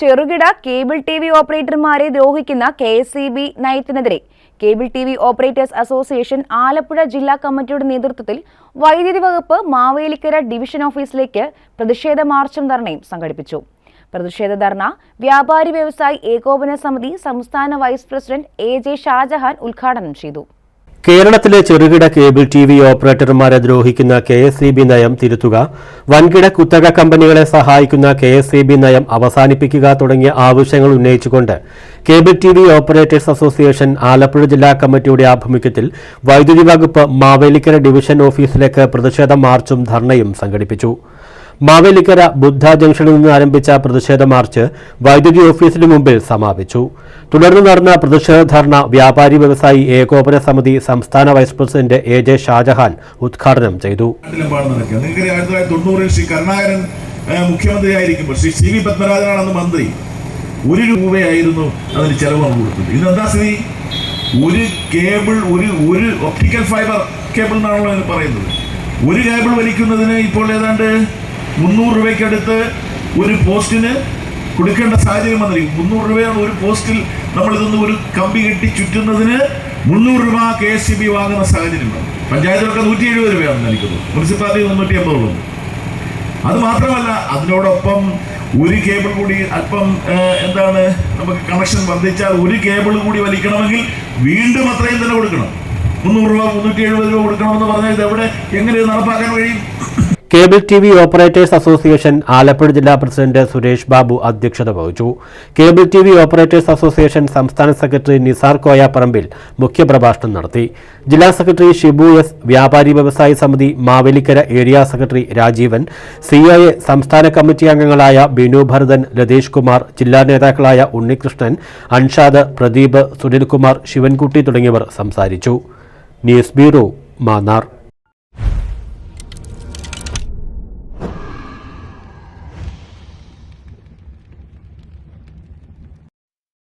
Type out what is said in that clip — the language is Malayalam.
ചെറുകിട കേബിൾ ടി വി ഓപ്പറേറ്റർമാരെ ദ്രോഹിക്കുന്ന K S B നയത്തിനെതിരെ cable T V operators association Alappuzha ജില്ലാ കമ്മിറ്റിയുടെ നേതൃത്വത്തിൽ വൈദ്യുതി വകുപ്പ് മാവേലിക്കര ഡിവിഷൻ ഓഫീസിലേക്ക് പ്രതിഷേധ മാർച്ചും ധർണയും സംഘടിപ്പിച്ചു. പ്രതിഷേധ ധർണ വ്യാപാരി വ്യവസായി ഏകോപന സമിതി സംസ്ഥാന vice president A J Shajahan ഉദ്ഘാടനം ചെയ്തു. കേരളത്തിലെ ചെറുകിട കേബിൾ ടി വി ഓപ്പറേറ്റർമാരെ ദ്രോഹിക്കുന്ന കെ എസ് ഇ ബി നയം തിരുത്തുക വൻകിട കുത്തക കമ്പനികളെ സഹായിക്കുന്ന കെ എസ് ഇ ബി നയം അവസാനിപ്പിക്കുക തുടങ്ങിയ ആവശ്യങ്ങൾ ഉന്നയിച്ചുകൊണ്ട് cable T V operators association Alappuzha ജില്ലാ കമ്മിറ്റിയുടെ ആഭിമുഖ്യത്തിൽ വൈദ്യുതി വകുപ്പ് മാവേലിക്കര ഡിവിഷൻ ഓഫീസിലേക്ക് പ്രതിഷേധ മാർച്ചും ധർണയും സംഘടിപ്പിച്ചു. മാവേലിക്കര ബുദ്ധ ജംഗ്ഷനിൽ നിന്ന് ആരംഭിച്ച പ്രതിഷേധ മാർച്ച് വൈദ്യുതി ഓഫീസിന് മുമ്പിൽ സമാപിച്ചു. തുടർന്ന് നടന്ന പ്രതിഷേധ ധർണ വ്യാപാരി വ്യവസായി ഏകോപന സമിതി സംസ്ഥാന vice president A J Shajahan ഉദ്ഘാടനം ചെയ്തു. ശ്രീ അന്ന് മന്ത്രി. ഒരു രൂപയായിരുന്നു അതിന് ചെലവ് നമ്മൾ കൊടുത്തത്. ഇന്ന് എന്താ സ്ഥിതി? ഒരു കേബിൾ ഒരു ഒരു ഒപ്റ്റിക്കൽ ഫൈബർ കേബിൾ എന്നാണല്ലോ പറയുന്നത്. ഒരു കേബിൾ വലിക്കുന്നതിന് ഇപ്പോൾ ഏതാണ്ട് മുന്നൂറ് രൂപയ്ക്കടുത്ത് ഒരു പോസ്റ്റിന് കൊടുക്കേണ്ട സാഹചര്യം വന്നിരിക്കും മുന്നൂറ് രൂപയാണ് ഒരു പോസ്റ്റിൽ നമ്മൾ ഒരു കമ്പി കെട്ടി ചുറ്റുന്നതിന് മുന്നൂറ് രൂപ കെ എസ് സി ബി വാങ്ങുന്ന സാഹചര്യമാണ് പഞ്ചായത്തിലൊക്കെ നൂറ്റി എഴുപത് രൂപയാണ് നൽകുന്നത് മുനിസിപ്പാലിറ്റി മുന്നൂറ്റി അമ്പതുള്ളൂ അത് മാത്രമല്ല അതിനോടൊപ്പം ഒരു കേബിൾ കൂടി അല്പം എന്താണ് നമുക്ക് കണക്ഷൻ വർദ്ധിച്ചാൽ ഒരു കേബിൾ കൂടി വലിക്കണമെങ്കിൽ വീണ്ടും അത്രയും തന്നെ കൊടുക്കണം. മുന്നൂറ് രൂപ മുന്നൂറ്റി എഴുപത് രൂപ കൊടുക്കണമെന്ന് പറഞ്ഞാൽ ഇത് എവിടെ എങ്ങനെ നടപ്പാക്കാൻ കഴിയും? Cable T V operators association Alappuzha ജില്ലാ പ്രസിഡന്റ് സുരേഷ് ബാബു അധ്യക്ഷത വഹിച്ചു. Cable T V operators association സംസ്ഥാന സെക്രട്ടറി നിസാർ കോയാപ്പറമ്പിൽ മുഖ്യപ്രഭാഷണം നടത്തി. ജില്ലാ സെക്രട്ടറി ഷിബു എസ് വ്യാപാരി വ്യവസായി സമിതി Mavelikkara area secretary Rajeevan C സംസ്ഥാന കമ്മിറ്റി അംഗങ്ങളായ ബിനു ഭരതൻ ലതീഷ് കുമാർ ജില്ലാ നേതാക്കളായ ഉണ്ണികൃഷ്ണൻ അൻഷാദ് പ്രദീപ് സുനിൽകുമാർ ശിവൻകുട്ടി തുടങ്ങിയവർ സംസാരിച്ചു. News bureau Mannar.